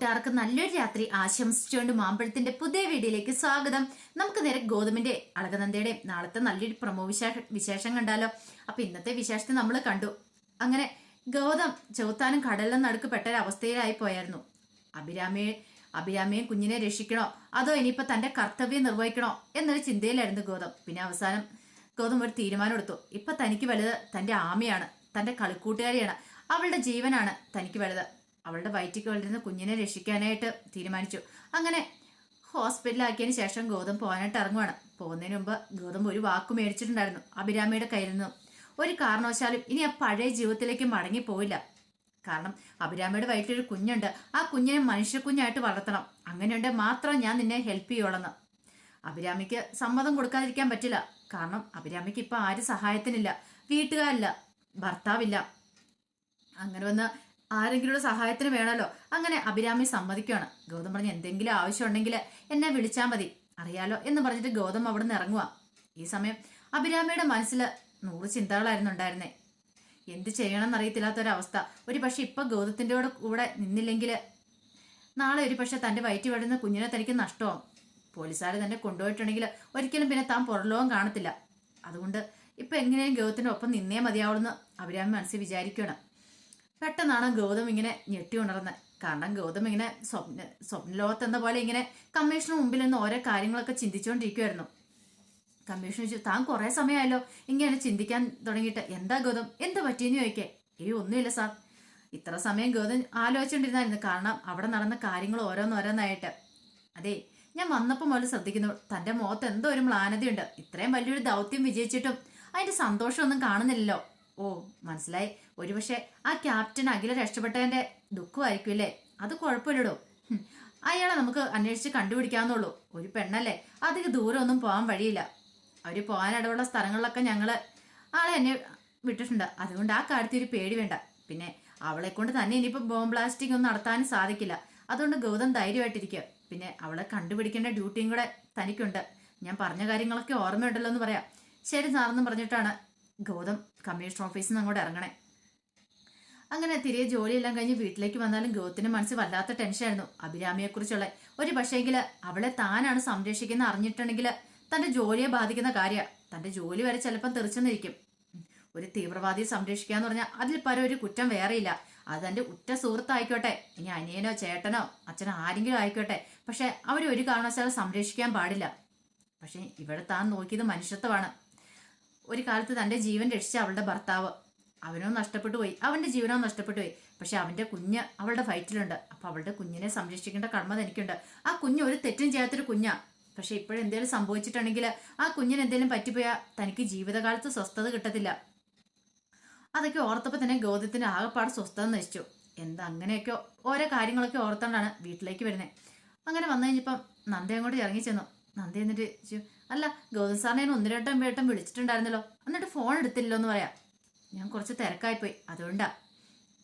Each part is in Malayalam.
കൂട്ടുകാർക്ക് നല്ലൊരു രാത്രി ആശംസിച്ചുകൊണ്ട് മാമ്പഴത്തിന്റെ പുതിയ വീഡിയോയിലേക്ക് സ്വാഗതം. നമുക്ക് നേരെ ഗോതമ്പിന്റെ അളകനന്ദയുടെ നാളത്തെ നല്ലൊരു പ്രമോ വിശേഷ വിശേഷം കണ്ടാലോ. അപ്പൊ ഇന്നത്തെ വിശേഷത്തെ നമ്മൾ കണ്ടു. അങ്ങനെ ഗൗതം ചൗത്താനും കടലിലും നടുക്ക് പെട്ടൊരവസ്ഥയിലായി പോയായിരുന്നു. അഭിരാമിയെ അഭിരാമിയെ കുഞ്ഞിനെ രക്ഷിക്കണോ? അതോ ഇനിയിപ്പോ തന്റെ കർത്തവ്യം നിർവഹിക്കണോ? എന്നൊരു ചിന്തയിലായിരുന്നു ഗൗതം. പിന്നെ അവസാനം ഗൗതം ഒരു തീരുമാനം എടുത്തു. ഇപ്പൊ തനിക്ക് വലുത് തന്റെ ആമയാണ് തന്റെ കളിക്കൂട്ടുകാരിയാണ്. അവളുടെ ജീവനാണ് തനിക്ക് വലുത്. അവളുടെ വയറ്റിക്ക് വളരുന്ന കുഞ്ഞിനെ രക്ഷിക്കാനായിട്ട് തീരുമാനിച്ചു. അങ്ങനെ ഹോസ്പിറ്റലാക്കിയതിന് ശേഷം ഗൗതം പോകാനായിട്ട് ഇറങ്ങുവാണ്. പോകുന്നതിന് മുമ്പ് ഗൗതം ഒരു വാക്ക് മേടിച്ചിട്ടുണ്ടായിരുന്നു അഭിരാമിയുടെ കയ്യിൽ നിന്ന്. ഒരു കാരണവശാലും ഇനി ആ പഴയ ജീവിതത്തിലേക്ക് മടങ്ങി പോയില്ല. കാരണം അഭിരാമിയുടെ വയറ്റിലൊരു കുഞ്ഞുണ്ട്. ആ കുഞ്ഞിനെ മനുഷ്യക്കുഞ്ഞായിട്ട് വളർത്തണം. അങ്ങനെയുണ്ട് മാത്രം ഞാൻ നിന്നെ ഹെൽപ്പ് ചെയ്യുള്ളെന്ന് അഭിരാമിക്ക് സമ്മതം കൊടുക്കാതിരിക്കാൻ പറ്റില്ല. കാരണം അഭിരാമിക്ക് ഇപ്പൊ ആരും സഹായത്തിനില്ല. വീട്ടുകാരില്ല. ഭർത്താവില്ല. അങ്ങനെ വന്ന് ആരെങ്കിലും സഹായത്തിന് വേണമല്ലോ? അങ്ങനെ അഭിരാമി സമ്മതിക്കുകയാണ്. ഗൗതം പറഞ്ഞ് എന്തെങ്കിലും ആവശ്യമുണ്ടെങ്കിൽ എന്നെ വിളിച്ചാൽ മതി. അറിയാലോ? എന്ന് പറഞ്ഞിട്ട് ഗൗതം അവിടെ നിന്ന് ഇറങ്ങുക ഈ സമയം അഭിരാമിയുടെ മനസ്സിൽ നൂറ് ചിന്തകളായിരുന്നു ഉണ്ടായിരുന്നേ. എന്ത് ചെയ്യണമെന്ന് അറിയത്തില്ലാത്തൊരവസ്ഥ. ഒരു പക്ഷെ ഇപ്പൊ ഗൗതത്തിന്റെ കൂടെ നിന്നില്ലെങ്കിൽ നാളെ ഒരു പക്ഷെ തന്റെ വയറ്റി വരുന്ന കുഞ്ഞിനെ തനിക്ക് നഷ്ടമാവും. പോലീസുകാർ തന്നെ കൊണ്ടുപോയിട്ടുണ്ടെങ്കിൽ ഒരിക്കലും പിന്നെ താൻ പുറലോകം കാണത്തില്ല. അതുകൊണ്ട് ഇപ്പൊ എങ്ങനെയും ഗൗതത്തിന്റെ ഒപ്പം നിന്നേ മതിയാവുള്ളെന്ന് അഭിരാമി മനസ്സിൽ വിചാരിക്കുകയാണ്. പെട്ടെന്നാണ് ഗൗതം ഇങ്ങനെ ഞെട്ടി ഉണർന്നത് കാരണം ഗൗതം ഇങ്ങനെ സ്വപ്ന സ്വപ്നലോകത്ത് എന്ന പോലെ ഇങ്ങനെ കമ്മീഷന് മുമ്പിൽ നിന്ന് ഓരോ കാര്യങ്ങളൊക്കെ ചിന്തിച്ചുകൊണ്ടിരിക്കുമായിരുന്നു കമ്മീഷൻ ചോദിച്ചു താൻ കുറെ സമയമായല്ലോ ഇങ്ങനെ ചിന്തിക്കാൻ തുടങ്ങിയിട്ട് എന്താ ഗൗതം? എന്താ പറ്റിയെന്ന് ചോദിക്കേ? ഏയ് ഒന്നുമില്ല സാർ. ഇത്ര സമയം ഗൗതം ആലോചിച്ചുകൊണ്ടിരുന്നായിരുന്നു കാരണം അവിടെ നടന്ന കാര്യങ്ങൾ ഓരോന്നോരോന്നായിട്ട്. അതെ ഞാൻ വന്നപ്പോൾ മുതൽ ശ്രദ്ധിക്കുന്നു തന്റെ മുഖത്ത് എന്തോ ഒരു മ്ലാനതയുണ്ട്. ഇത്രയും വലിയൊരു ദൗത്യം വിജയിച്ചിട്ടും അതിന്റെ സന്തോഷമൊന്നും കാണുന്നില്ലല്ലോ. ഓ മനസ്സിലായി. ഒരുപക്ഷെ ആ ക്യാപ്റ്റൻ അഖില രക്ഷപ്പെട്ടതിന്റെ ദുഃഖമായിരിക്കും അല്ലേ? അത് കുഴപ്പമില്ലടോ. അയാളെ നമുക്ക് അന്വേഷിച്ച് കണ്ടുപിടിക്കാവുന്നുള്ളൂ ഒരു പെണ്ണല്ലേ? അധികം ദൂരമൊന്നും പോകാൻ വഴിയില്ല. അവർ പോകാൻ ഇടവുള്ള സ്ഥലങ്ങളിലൊക്കെ ഞങ്ങൾ ആളെ എന്നെ വിട്ടിട്ടുണ്ട്. അതുകൊണ്ട് ആ കാര്യത്തിൽ ഒരു പേടി വേണ്ട. പിന്നെ അവളെ കൊണ്ട് തന്നെ ഇനിയിപ്പോ ബോംബ് ബ്ലാസ്റ്റിംഗ് ഒന്നും നടത്താനും സാധിക്കില്ല. അതുകൊണ്ട് ഗൗതം ധൈര്യമായിട്ടിരിക്കുക. പിന്നെ അവളെ കണ്ടുപിടിക്കേണ്ട ഡ്യൂട്ടിയും കൂടെ തനിക്കുണ്ട്. ഞാൻ പറഞ്ഞ കാര്യങ്ങളൊക്കെ ഓർമ്മയുണ്ടല്ലോ എന്ന് പറയാം. ശരി സാറെന്ന് പറഞ്ഞിട്ടാണ് ഗൗതം കമ്മീഷണർ ഓഫീസിൽ നിന്ന് അങ്ങോട്ട് ഇറങ്ങണേ. അങ്ങനെ തിരികെ ജോലിയെല്ലാം കഴിഞ്ഞ് വീട്ടിലേക്ക് വന്നാലും ഗൗതത്തിന്റെ മനസ്സിൽ വല്ലാത്ത ടെൻഷനായിരുന്നു അഭിരാമിയെക്കുറിച്ചുള്ള ഒരു പക്ഷേങ്കിൽ അവളെ താനാണ് സംരക്ഷിക്കുന്ന അറിഞ്ഞിട്ടുണ്ടെങ്കിൽ തന്റെ ജോലിയെ ബാധിക്കുന്ന കാര്യ. തന്റെ ജോലി വരെ ചിലപ്പം തെറിച്ചെന്നിരിക്കും. ഒരു തീവ്രവാദിയെ സംരക്ഷിക്കുക എന്ന് പറഞ്ഞാൽ അതിൽ പരം ഒരു കുറ്റം വേറെയില്ല. അത് തന്റെ ഉറ്റ സുഹൃത്തായിക്കോട്ടെ. ഇനി അനിയനോ ചേട്ടനോ അച്ഛനോ ആരെങ്കിലും ആയിക്കോട്ടെ. പക്ഷെ അവരെ ഒരു കാരണവശാലും സംരക്ഷിക്കാൻ പാടില്ല. പക്ഷെ ഇവിടെ താൻ നോക്കിയത് മനുഷ്യത്വമാണ്. ഒരു കാലത്ത് തന്റെ ജീവൻ രക്ഷിച്ച അവളുടെ ഭർത്താവ് അവനോ നഷ്ടപ്പെട്ടു പോയി. അവന്റെ ജീവനോ നഷ്ടപ്പെട്ടു പോയി. പക്ഷെ അവന്റെ കുഞ്ഞ് അവളുടെ ഫൈറ്റിലുണ്ട് അപ്പം അവളുടെ കുഞ്ഞിനെ സംരക്ഷിക്കേണ്ട കടമ തനിക്കുണ്ട്. ആ കുഞ്ഞ് ഒരു തെറ്റും ചെയ്യാത്തൊരു കുഞ്ഞാണ് പക്ഷെ ഇപ്പോഴെന്തേലും സംഭവിച്ചിട്ടുണ്ടെങ്കിൽ ആ കുഞ്ഞിന് എന്തെങ്കിലും പറ്റിപ്പോയാൽ തനിക്ക് ജീവിതകാലത്ത് സ്വസ്ഥത കിട്ടത്തില്ല. അതൊക്കെ ഓർത്തപ്പോൾ തന്നെ ഗൗതത്തിന് ആകെപ്പാട് സ്വസ്ഥത നശിച്ചു. എന്താ അങ്ങനെയൊക്കെ ഓരോ കാര്യങ്ങളൊക്കെ ഓർത്തോണ്ടാണ് വീട്ടിലേക്ക് വരുന്നത് അങ്ങനെ വന്നു കഴിഞ്ഞപ്പം നന്ദ അങ്ങോട്ട് ഇറങ്ങി ചെന്നു. നന്ദ എന്നിട്ട് അല്ല ഗൗതം സാറിനെ ഒന്ന് രണ്ടും വേട്ടം വിളിച്ചിട്ടുണ്ടായിരുന്നല്ലോ. എന്നിട്ട് ഫോൺ എടുത്തില്ലല്ലോ എന്ന് പറയാം. ഞാൻ കുറച്ച് തിരക്കായിപ്പോയി. അതുകൊണ്ടാ.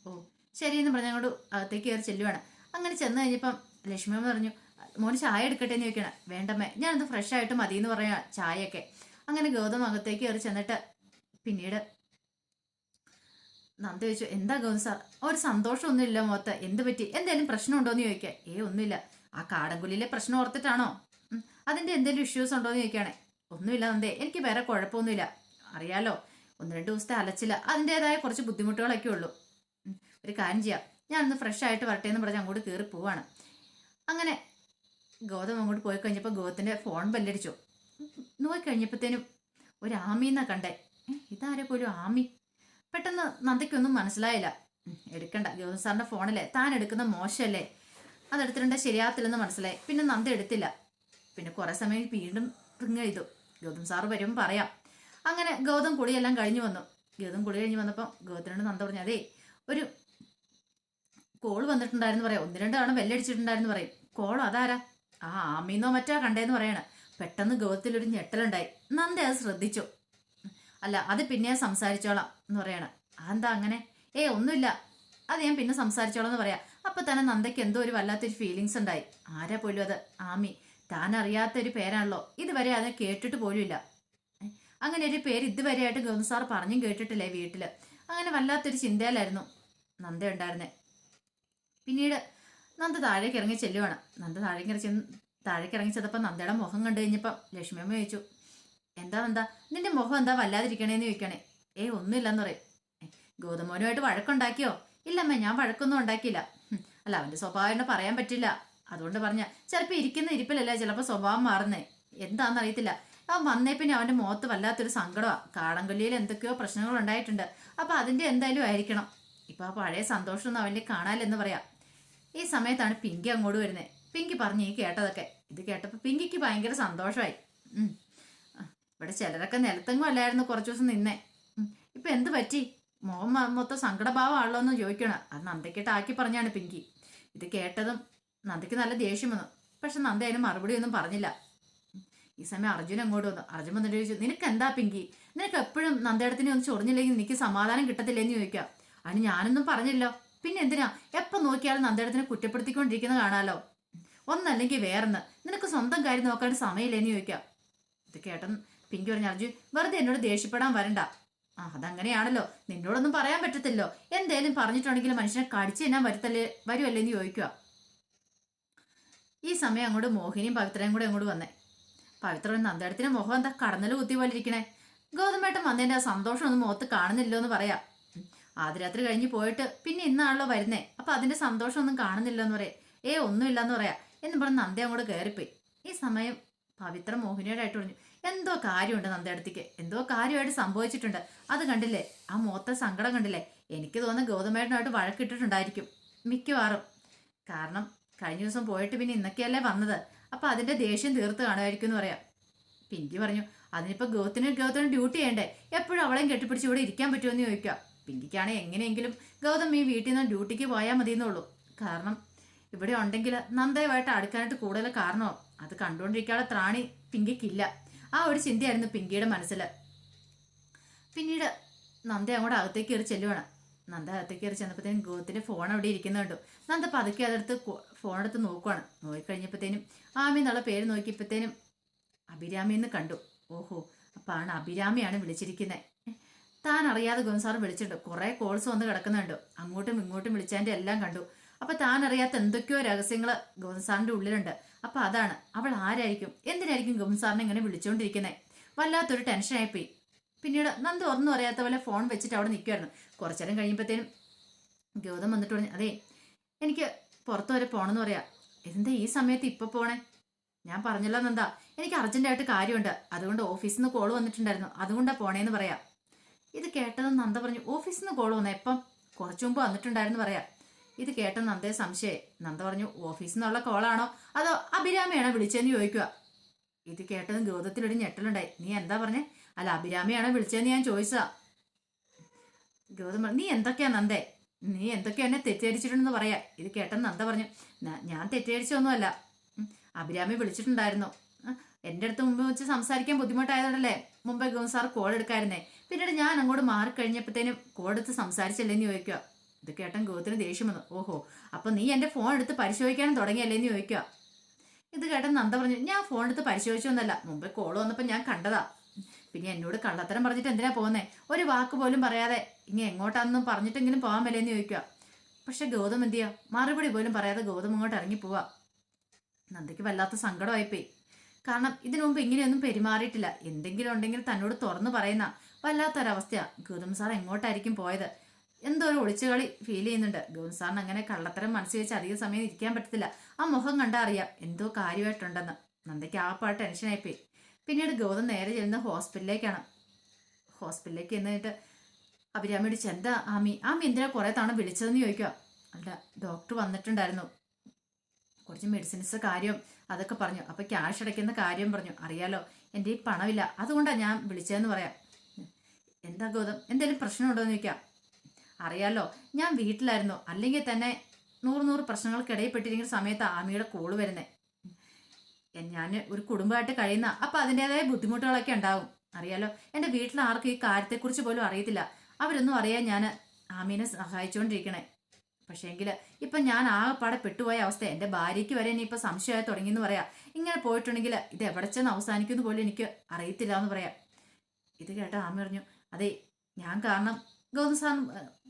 ഓ ശരി എന്ന് പറഞ്ഞ് അങ്ങോട്ട് അകത്തേക്ക് കയറി ചെല്ലുവാണ്. അങ്ങനെ ചെന്ന് കഴിഞ്ഞപ്പം ലക്ഷ്മിയമ്മ പറഞ്ഞു മോന് ചായ എടുക്കട്ടെ എന്ന് ചോദിക്കണം വേണ്ടമ്മേ ഞാനത് ഫ്രഷ് ആയിട്ട് മതി എന്ന് പറയാ ചായയൊക്കെ. അങ്ങനെ ഗൗതം അകത്തേക്ക് കയറി ചെന്നിട്ട് പിന്നീട് നന്ദ ചോദിച്ചു എന്താ ഗൗതം സാർ? ഒരു സന്തോഷമൊന്നുമില്ല മുഖത്ത് എന്ത് പറ്റി? എന്തെങ്കിലും പ്രശ്നമുണ്ടോ എന്ന് ചോദിക്കുക ഏ ഒന്നുമില്ല. ആ കാടംകുലിയിലെ പ്രശ്നം ഓർത്തിട്ടാണോ? ഉം, അതിന്റെ എന്തെങ്കിലും ഇഷ്യൂസ് ഉണ്ടോ എന്ന് ചോദിക്കുകയാണെ ഒന്നുമില്ല നന്ദേ എനിക്ക് വേറെ കുഴപ്പമൊന്നുമില്ല. അറിയാലോ ഒന്ന് രണ്ട് ദിവസത്തെ അലച്ചില്ല അതിന്റെതായ കുറച്ച് ബുദ്ധിമുട്ടുകളൊക്കെ ഉള്ളൂ. ഒരു കാര്യം ചെയ്യാം. ഒന്ന് ഫ്രഷ് ആയിട്ട് വരട്ടെ എന്ന് പറഞ്ഞ് അങ്ങോട്ട് കയറി പോവാണ്. അങ്ങനെ ഗൗതം അങ്ങോട്ട് പോയി കഴിഞ്ഞപ്പോൾ ഗോതത്തിന്റെ ഫോൺ ബെല്ലടിച്ചു നോക്കി കഴിഞ്ഞപ്പോഴത്തേനും ഒരു ആമീന്നാ കണ്ടേ. ഇതാരെ പോലും ആമി? പെട്ടെന്ന് നന്ദയ്ക്കൊന്നും മനസ്സിലായില്ല. എടുക്കണ്ട ഗൗതം സാറിന്റെ ഫോണല്ലേ താൻ എടുക്കുന്ന മോശമല്ലേ അതെടുത്തിട്ടുണ്ടെങ്കിൽ ശരിയാത്തില്ലെന്ന് മനസ്സിലായി. പിന്നെ നന്ദ എടുത്തില്ല. പിന്നെ കുറെ സമയം വീണ്ടും റിങ് ചെയ്തു. ഗൗതം സാറ് വരും പറയാം. അങ്ങനെ ഗൗതം കുളിയെല്ലാം കഴിഞ്ഞു വന്നു. ഗൗതം കുളി കഴിഞ്ഞ് വന്നപ്പോൾ ഗൗതത്തിനോട് നന്ദ പറഞ്ഞു അതേ ഒരു കോൾ വന്നിട്ടുണ്ടായിരുന്നു പറയാം. ഒന്ന് രണ്ട് തവണ വെല്ലടിച്ചിട്ടുണ്ടായിരുന്നു പറയും. കോൾ അതാരാ? ആ ആമീന്നോ മറ്റാ കണ്ടേന്ന് പറയാണ്. പെട്ടെന്ന് ഗൗതത്തിൽ ഒരു ഞെട്ടലുണ്ടായി. നന്ദ അത് ശ്രദ്ധിച്ചു. അല്ല അത് പിന്നെ സംസാരിച്ചോളാം എന്ന് പറയാണ്. അതെന്താ അങ്ങനെ? ഏ ഒന്നുമില്ല. അത് ഞാൻ പിന്നെ സംസാരിച്ചോളാം എന്ന് പറയാം. അപ്പൊ തന്നെ നന്ദയ്ക്ക് എന്തോ ഒരു വല്ലാത്തൊരു ഫീലിങ്സ് ഉണ്ടായി. ആരാ പോലും അത്? ആമി. താൻ അറിയാത്ത ഒരു പേരാണല്ലോ. ഇതുവരെ അത് കേട്ടിട്ട് പോലും ഇല്ല അങ്ങനെ ഒരു പേര് ഇതുവരെയായിട്ട് ഗൗതം സാർ പറഞ്ഞും കേട്ടിട്ടില്ലേ വീട്ടിൽ അങ്ങനെ വല്ലാത്തൊരു ചിന്തയിലായിരുന്നു നന്ദ ഉണ്ടായിരുന്നേ. പിന്നീട് നന്ദ താഴേക്ക് ഇറങ്ങി ചെല്ലുവാണ്. നന്ദ താഴേക്ക് ഇറങ്ങി താഴേക്ക് ഇറങ്ങി ചെന്നപ്പോൾ നന്ദയുടെ മുഖം കണ്ടു കഴിഞ്ഞപ്പോൾ ലക്ഷ്മിയമ്മ ചോദിച്ചു എന്താ നന്ദ നിന്റെ മുഖം എന്താ വല്ലാതിരിക്കണേന്ന് ചോദിക്കണേ? ഏയ് ഒന്നുമില്ലെന്ന് പറയും. ഗൗതമോനുമായിട്ട് വഴക്കുണ്ടാക്കിയോ? ഇല്ലമ്മ ഞാൻ വഴക്കൊന്നും ഉണ്ടാക്കിയില്ല. അല്ല അവന്റെ സ്വഭാവം പറയാൻ പറ്റില്ല. അതുകൊണ്ട് പറഞ്ഞ ചിലപ്പോൾ ഇരിക്കുന്ന ഇരിപ്പിലല്ല ചിലപ്പോൾ സ്വഭാവം മാറുന്നേ? എന്താണെന്ന് അറിയത്തില്ല അവൻ വന്നേ പിന്നെ അവന്റെ മുഖത്ത് വല്ലാത്തൊരു സങ്കടമാണ് കാടംകൊല്ലിയിൽ എന്തൊക്കെയോ പ്രശ്നങ്ങൾ ഉണ്ടായിട്ടുണ്ട്. അപ്പൊ അതിന്റെ എന്തായാലും ആയിരിക്കണം. ഇപ്പൊ ആ പഴയ സന്തോഷമൊന്നും അവന്റെ കാണാലെന്ന് പറയാം. ഈ സമയത്താണ് പിങ്കി അങ്ങോട്ട് വരുന്നത് പിങ്കി പറഞ്ഞു ഈ കേട്ടതൊക്കെ. ഇത് കേട്ടപ്പോൾ പിങ്കിക്ക് ഭയങ്കര സന്തോഷമായി. ഇവിടെ ചിലരൊക്കെ നിലത്തെങ്ങും അല്ലായിരുന്നു കുറച്ചു ദിവസം നിന്നേ. ഇപ്പം എന്ത് പറ്റി? മോഹം മൊത്തം സങ്കടഭാവമാണല്ലോ എന്ന് ചോദിക്കണം. അത് നന്ദയ്ക്കിട്ട് ആക്കി പറഞ്ഞാണ് പിങ്കി. ഇത് കേട്ടതും നന്ദയ്ക്ക് നല്ല ദേഷ്യം വന്നു. പക്ഷെ നന്ദ അതിന് മറുപടി ഒന്നും പറഞ്ഞില്ല. ഈ സമയം അർജുൻ അങ്ങോട്ട് വന്നു? അർജുൻ വന്നിട്ട് ചോദിച്ചു നിനക്ക് എന്താ പിങ്കി? നിനക്ക് എപ്പോഴും നന്ദയിടത്തിനെ ഒന്ന് ചൊറിഞ്ഞില്ലെങ്കിൽ എനിക്ക് സമാധാനം കിട്ടത്തില്ല എന്ന് ചോദിക്കാം അതിന് ഞാനൊന്നും പറഞ്ഞില്ലോ പിന്നെ എന്തിനാ? എപ്പം നോക്കിയാലും നന്ദയിടത്തിനെ കുറ്റപ്പെടുത്തിക്കൊണ്ടിരിക്കുന്നത് കാണാലോ? ഒന്നല്ലെങ്കിൽ വേറെന്ന്. നിനക്ക് സ്വന്തം കാര്യം നോക്കാൻ സമയമില്ലെന്ന് ചോദിക്കാം ഇത് കേട്ടൻ പിങ്കി പറഞ്ഞു അർജുൻ വെറുതെ എന്നോട് ദേഷ്യപ്പെടാൻ വരണ്ട. ആ അതങ്ങനെയാണല്ലോ. നിന്നോടൊന്നും പറയാൻ പറ്റത്തില്ലോ എന്തേലും പറഞ്ഞിട്ടുണ്ടെങ്കിൽ മനുഷ്യനെ കടിച്ചു തന്നെ വരുത്തല്ലേ വരുമല്ലേ എന്ന് ചോദിക്കുക. ഈ സമയം അങ്ങോട്ട് മോഹിനിയും പവിത്രയും കൂടെ അങ്ങോട്ട് വന്നേ. പവിത്ര നന്ദടത്തിന് മുഖം എന്താ കടന്നൽ കുത്തി പോലെ ഇരിക്കണേ ഗൗതമേട്ടൻ വന്നതിന്റെ ആ സന്തോഷമൊന്നും മുഖത്ത് കാണുന്നില്ലോ എന്ന് പറയാം. ഉം. ആദ്യരാത്രി കഴിഞ്ഞ് പോയിട്ട് പിന്നെ ഇന്നാണല്ലോ വരുന്നേ. അപ്പൊ അതിന്റെ സന്തോഷം ഒന്നും കാണുന്നില്ല എന്ന് പറയാം. ഏ ഒന്നുമില്ല എന്ന് പറയാം. എന്ന് പറഞ്ഞ് നന്ദ അങ്ങോട്ട് കയറിപ്പോയി ഈ സമയം പവിത്ര മോഹിനിയോടായിട്ട് പറഞ്ഞു എന്തോ കാര്യമുണ്ട് നന്ദയടത്തേക്ക് എന്തോ കാര്യമായിട്ട് സംഭവിച്ചിട്ടുണ്ട്. അത് കണ്ടില്ലേ? ആ മുഖത്തെ സങ്കടം കണ്ടില്ലേ? എനിക്ക് തോന്നുന്ന ഗൗതമേട്ടനായിട്ട് വഴക്കിട്ടിട്ടുണ്ടായിരിക്കും. മിക്കവാറും. കാരണം കഴിഞ്ഞ ദിവസം പോയിട്ട് പിന്നെ ഇന്നൊക്കെയല്ലേ വന്നത്. അപ്പൊ അതിന്റെ ദേഷ്യം തീർത്ത് കാണുമായിരിക്കും എന്ന് പറയാം. പിങ്കി പറഞ്ഞു അതിനിപ്പോ ഗൗത്തിന് ഗൗതം ഡ്യൂട്ടി ചെയ്യണ്ടേ? എപ്പോഴും അവളെയും കെട്ടിപ്പിടിച്ച് ഇവിടെ ഇരിക്കാൻ പറ്റുമെന്ന് ചോദിക്കാം പിങ്കിക്കാണ് എങ്ങനെയെങ്കിലും ഗൗതം ഈ വീട്ടിൽ നിന്ന് ഡ്യൂട്ടിക്ക് പോയാൽ മതി എന്നുള്ളൂ കാരണം ഇവിടെ ഉണ്ടെങ്കിൽ നന്ദയുമായിട്ട് അടുക്കാനായിട്ട് കൂടുതൽ കാരണമോ അത് കണ്ടുകൊണ്ടിരിക്കാനുള്ള ത്രാണി പിങ്കിക്കില്ല. ആ ഒരു ചിന്തയായിരുന്നു പിങ്കിയുടെ മനസ്സിൽ പിന്നീട് നന്ദ അങ്ങോട്ട് അകത്തേക്ക് കയറി ചെല്ലുവാണ്. നന്ദ അകത്തേക്ക് കയറി ചെന്നപ്പോഴത്തേനും ഗോത്തിന്റെ ഫോൺ അവിടെ ഇരിക്കുന്നുണ്ട് നന്ദ പതുക്കെ അതെടുത്ത് ഫോൺ എടുത്ത് നോക്കുവാണ്. നോക്കിക്കഴിഞ്ഞപ്പോഴത്തേനും ആമി എന്നുള്ള പേര് നോക്കിയപ്പോഴത്തേനും അഭിരാമി എന്ന് കണ്ടു. ഓഹോ അപ്പൊ ആണ് അഭിരാമിയാണ് വിളിച്ചിരിക്കുന്നത് താൻ അറിയാതെ ഗോൻസാർ വിളിച്ചിട്ടുണ്ട്. കുറെ കോൾസ് വന്ന് കിടക്കുന്നുണ്ട് അങ്ങോട്ടും ഇങ്ങോട്ടും വിളിച്ചതിന്റെ എല്ലാം കണ്ടു. അപ്പൊ താൻ അറിയാത്ത എന്തൊക്കെയോ രഹസ്യങ്ങൾ ഗോൻസാറിന്റെ ഉള്ളിലുണ്ട്. അപ്പൊ അതാണ്. അവൾ ആരായിരിക്കും? എന്തിനായിരിക്കും ഗോൻസാറിനെ ഇങ്ങനെ വിളിച്ചുകൊണ്ടിരിക്കുന്നത് വല്ലാത്തൊരു ടെൻഷനായിപ്പോയി പിന്നീട് നന്ദ ഒന്നും അറിയാത്ത പോലെ ഫോൺ വെച്ചിട്ട് അവിടെ നിൽക്കുമായിരുന്നു കുറച്ചു നേരം കഴിയുമ്പോഴത്തേനും ഗൗതം വന്നിട്ട് പറഞ്ഞു അതെ എനിക്ക് പുറത്ത് വരെ പോകണമെന്ന് പറയാ. എന്താ ഈ സമയത്ത് ഇപ്പൊ പോണേ? ഞാൻ പറഞ്ഞല്ലോ നന്ദ എനിക്ക് അർജന്റായിട്ട് കാര്യമുണ്ട്. അതുകൊണ്ട് ഓഫീസിൽ നിന്ന് കോൾ വന്നിട്ടുണ്ടായിരുന്നു. അതുകൊണ്ടാ പോണേന്ന് പറയാം. ഇത് കേട്ടത് നന്ദ പറഞ്ഞു ഓഫീസിൽ നിന്ന് കോൾ വന്നേ? എപ്പം? കുറച്ചു മുമ്പ് വന്നിട്ടുണ്ടായിരുന്നു പറയാം. ഇത് കേട്ട നന്ദയെ സംശയേ നന്ദ പറഞ്ഞു ഓഫീസിൽ നിന്നുള്ള കോളാണോ? അതോ അഭിരാമയാണോ വിളിച്ചതെന്ന് ചോദിക്കുക ഇത് കേട്ടതും ഗൗതത്തിലൊരു ഞെട്ടലുണ്ടായി. നീ എന്താ പറഞ്ഞേ? അല്ല അഭിരാമിയാണോ വിളിച്ചതെന്ന് ഞാൻ ചോദിച്ചതാ. ഗൗതം നീ എന്തൊക്കെയാ നന്ദേ? നീ എന്തൊക്കെയാ എന്നെ തെറ്റിദ്ധരിച്ചിട്ടുണ്ടെന്ന് പറയാ ഇത് കേട്ടെന്ന് നന്ദ പറഞ്ഞു ഞാൻ തെറ്റിദ്ധരിച്ചൊന്നുമല്ല അഭിരാമി വിളിച്ചിട്ടുണ്ടായിരുന്നു. എന്റെ അടുത്ത് മുമ്പ് വെച്ച് സംസാരിക്കാൻ ബുദ്ധിമുട്ടായതുകൊണ്ടല്ലേ മുമ്പേ ഗൗതം സാർ കോൾ എടുക്കായിരുന്നേ. പിന്നീട് ഞാൻ അങ്ങോട്ട് മാറിക്കഴിഞ്ഞപ്പോഴത്തേനും കോൾ എടുത്ത് സംസാരിച്ചല്ലേന്ന് ചോദിക്കുക ഇത് കേട്ടൻ ഗൗതത്തിന് ദേഷ്യം വന്നു. ഓഹോ അപ്പൊ നീ എന്റെ ഫോൺ എടുത്ത് പരിശോധിക്കാനും തുടങ്ങിയല്ലേന്ന് ചോദിക്കുക ഇത് കേട്ടൻ നന്ദ പറഞ്ഞു ഞാൻ ഫോൺ എടുത്ത് പരിശോധിച്ചൊന്നല്ല മുമ്പേ കോൾ വന്നപ്പോൾ ഞാൻ കണ്ടതാ. പിന്നെ എന്നോട് കള്ളത്തരം പറഞ്ഞിട്ട് എന്തിനാ പോകുന്നേ ഒരു വാക്ക് പോലും പറയാതെ ഇനി എങ്ങോട്ടാണെന്നും പറഞ്ഞിട്ടെങ്കിലും പോകാൻ മേലേന്ന് ചോദിക്കുക പക്ഷെ ഗൗതം എന്ത് ചെയ്യാം? മറുപടി പോലും പറയാതെ ഗൗതം അങ്ങോട്ട് ഇറങ്ങി പോവാ. നന്ദയ്ക്ക് വല്ലാത്ത സങ്കടമായിപ്പോയി. കാരണം ഇതിനു മുമ്പ് ഇങ്ങനെയൊന്നും പെരുമാറിയിട്ടില്ല. എന്തെങ്കിലും ഉണ്ടെങ്കിൽ തന്നോട് തുറന്നു പറയുന്ന വല്ലാത്തൊരവസ്ഥയാണ് ഗൗതം സാർ എങ്ങോട്ടായിരിക്കും പോയത്? എന്തോ ഒരു ഒളിച്ചുകളി ഫീൽ ചെയ്യുന്നുണ്ട്. ഗൗതം സാറിന് അങ്ങനെ കള്ളത്തരം മനസ്സിൽ വെച്ച് അധിക സമയം ഇരിക്കാൻ പറ്റത്തില്ല. ആ മുഖം കണ്ടാ അറിയാം എന്തോ കാര്യമായിട്ടുണ്ടെന്ന്. നന്ദയ്ക്ക് ആ പാട്ട് ടെൻഷനായിപ്പോയി പിന്നീട് ഗൗതം നേരെ ചെല്ലുന്ന ഹോസ്പിറ്റലിലേക്കാണ്. ഹോസ്പിറ്റലിലേക്ക് എന്നിട്ട് അഭിരാമിയോട് ചെന്താ ആമി? ആമി എന്തിനാ കുറെ തവണ വിളിച്ചതെന്ന് ചോദിക്കുക അല്ല ഡോക്ടർ വന്നിട്ടുണ്ടായിരുന്നു. കുറച്ച് മെഡിസിൻസ് കാര്യം അതൊക്കെ പറഞ്ഞു. അപ്പൊ ക്യാഷ് അടയ്ക്കുന്ന കാര്യം പറഞ്ഞു. അറിയാലോ എന്റെ ഈ പണമില്ല. അതുകൊണ്ടാണ് ഞാൻ വിളിച്ചതെന്ന് പറയാം. എന്താ ഗൗതം? എന്തെങ്കിലും പ്രശ്നമുണ്ടോ എന്ന് ചോദിക്കാം. അറിയാലോ ഞാൻ വീട്ടിലായിരുന്നു. അല്ലെങ്കിൽ തന്നെ നൂറ് നൂറ് പ്രശ്നങ്ങൾക്കിടയിൽപ്പെട്ടിരിക്കുന്ന സമയത്ത് ആമിയുടെ കോൾ വരുന്നേ. ഞാൻ ഒരു കുടുംബമായിട്ട് കഴിയുന്ന അപ്പൊ അതിന്റെതായ ബുദ്ധിമുട്ടുകളൊക്കെ ഉണ്ടാവും. അറിയാലോ? എന്റെ വീട്ടിൽ ആർക്കും ഈ കാര്യത്തെക്കുറിച്ച് പോലും അറിയത്തില്ല. അവരൊന്നും അറിയാൻ ഞാൻ ആമീനെ സഹായിച്ചുകൊണ്ടിരിക്കണേ പക്ഷേങ്കിൽ ഇപ്പം ഞാൻ ആകെപ്പാടെ പെട്ടുപോയ അവസ്ഥ. എന്റെ ഭാര്യയ്ക്ക് വരെ ഇനി ഇനിയിപ്പോൾ സംശയമായി തുടങ്ങിയെന്ന് പറയാം. ഇങ്ങനെ പോയിട്ടുണ്ടെങ്കിൽ ഇത് എവിടെ ചെന്ന് അവസാനിക്കുമെന്ന് പോലും എനിക്ക് അറിയത്തില്ല എന്ന് പറയാം. ഇത് കേട്ട ആമി പറഞ്ഞു അതെ ഞാൻ കാരണം ഗൗതം സാർ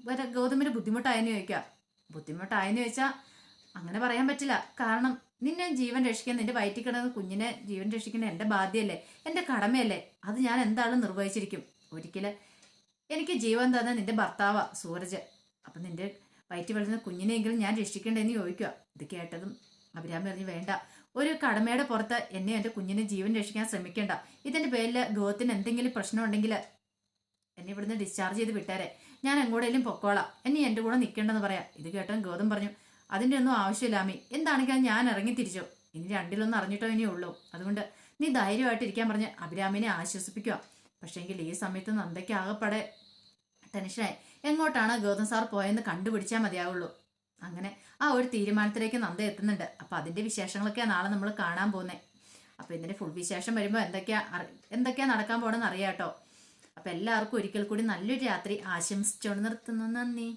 വരെ ഗൗതമിന് ബുദ്ധിമുട്ടായെന്ന് ചോദിക്കാം. ബുദ്ധിമുട്ടായെന്ന് ചോദിച്ചാൽ അങ്ങനെ പറയാൻ പറ്റില്ല. കാരണം നിന്നെ ജീവൻ രക്ഷിക്കാൻ നിന്റെ വയറ്റിൽ കിടന്ന കുഞ്ഞിനെ ജീവൻ രക്ഷിക്കുന്ന എന്റെ ബാധ്യല്ലേ? എന്റെ കടമയല്ലേ? അത് ഞാൻ എന്താണ് നിർവഹിച്ചിരിക്കും. ഒരിക്കലും എനിക്ക് ജീവൻ തന്ന നിന്റെ ഭർത്താവാ സൂരജ്. അപ്പൊ നിന്റെ വയറ്റി വളരുന്ന കുഞ്ഞിനെയെങ്കിലും ഞാൻ രക്ഷിക്കേണ്ടതെന്ന് ചോദിക്കുക ഇത് കേട്ടതും അഭിരാമി പറഞ്ഞു വേണ്ട. ഒരു കടമയുടെ പുറത്ത് എന്നെ എന്റെ കുഞ്ഞിനെ ജീവൻ രക്ഷിക്കാൻ ശ്രമിക്കേണ്ട. ഇതിന്റെ പേരിൽ ഗോത്തിന് എന്തെങ്കിലും പ്രശ്നം ഉണ്ടെങ്കിൽ എന്നെ ഇവിടുന്ന് ഡിസ്ചാർജ് ചെയ്ത് വിട്ടാരെ. ഞാൻ എങ്ങോട്ടേലും പൊക്കോളാം. എന്നെ എന്റെ കൂടെ നിൽക്കേണ്ടെന്ന് പറയാം. ഇത് കേട്ടോ ഗോതം പറഞ്ഞു അതിന്റെ ഒന്നും ആവശ്യമില്ല അമ്മി. എന്താണെങ്കിലും ഞാൻ ഇറങ്ങി തിരിച്ചു? ഇനി രണ്ടിലൊന്നും അറിഞ്ഞിട്ടോ ഇനി ഉള്ളൂ. അതുകൊണ്ട് നീ ധൈര്യമായിട്ട് ഇരിക്കാൻ പറഞ്ഞ് അഭിരാമിനെ ആശ്വസിപ്പിക്കുക. പക്ഷേങ്കിൽ ഈ സമയത്ത് നന്ദയ്ക്ക് ആകെപ്പാടെ ടെൻഷനായി. എങ്ങോട്ടാണ് ഗൗതം സാർ പോയെന്ന് കണ്ടുപിടിച്ചാൽ മതിയാവുള്ളൂ. അങ്ങനെ ആ ഒരു തീരുമാനത്തിലേക്ക് നന്ദ എത്തുന്നുണ്ട്. അപ്പൊ അതിന്റെ വിശേഷങ്ങളൊക്കെ നാളെ നമ്മൾ കാണാൻ പോകുന്നത് അപ്പോൾ ഇതിന്റെ ഫുൾ വിശേഷം വരുമ്പോൾ എന്തൊക്കെയാ എന്തൊക്കെയാ നടക്കാൻ പോണെന്ന് അറിയാട്ടോ. അപ്പോൾ എല്ലാവർക്കും ഒരിക്കൽ കൂടി നല്ലൊരു രാത്രി ആശംസിച്ചുകൊണ്ട് നിർത്തുന്നു. നന്ദി.